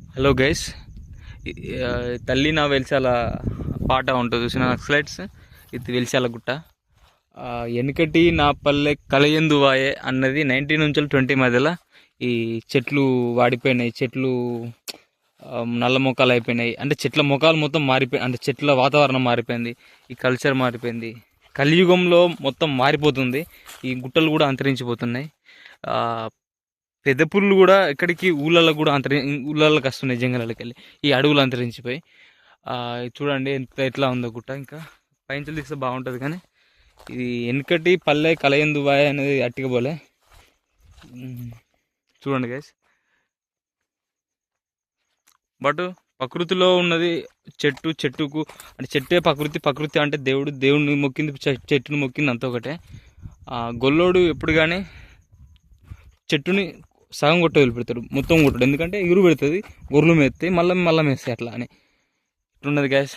Hello guys తల్లి నా వెలిసాల పాట ఉంటుంది చూసిన? నక్సలైట్స్ ఇది వెలిసాల గుట్ట. వెనుకటి నా పల్లె కలయందు వాయే అన్నది నైన్టీన్ నుంచి ట్వంటీ మధ్యలో ఈ చెట్లు వాడిపోయినాయి. చెట్లు నల్ల మొక్కలు అయిపోయినాయి. అంటే చెట్ల మొక్కలు మొత్తం మారిపోయి అంటే చెట్ల వాతావరణం మారిపోయింది. ఈ కల్చర్ మారిపోయింది. కలియుగంలో మొత్తం మారిపోతుంది. ఈ గుట్టలు కూడా అంతరించిపోతున్నాయి. పెద్ద పుల్లు కూడా ఎక్కడికి ఊళ్ళల్లో కూడా అంతరి ఊళ్ళలోకి వస్తున్నాయి జంగలకి వెళ్ళి ఈ అడవులు అంతరించిపోయి. చూడండి ఎంత ఎట్లా ఉందో గుట్ట ఇంకా. పైంచలు తీస్తే బాగుంటుంది కానీ ఇది వెనకటి పల్లె కలయందు బాయ్ అనేది అట్టిగా చూడండి గైస్ బట్ ప్రకృతిలో ఉన్నది చెట్టు చెట్టుకు అంటే చెట్టే ప్రకృతి ప్రకృతి అంటే దేవుడు దేవుడిని మొక్కింది చె- చెట్టుని మొక్కింది అంత ఒకటే. గొల్లోడు ఎప్పుడు కానీ చెట్టుని సగం కొట్ట వదిలిపెడతాడు మొత్తం కొట్టడు. ఎందుకంటే ఎగురు పెడుతుంది. గొర్రెలు మేస్తాయి మళ్ళీ మళ్ళీ మేస్తాయి అట్లా అని. ఇట్లున్నది గ్యాస్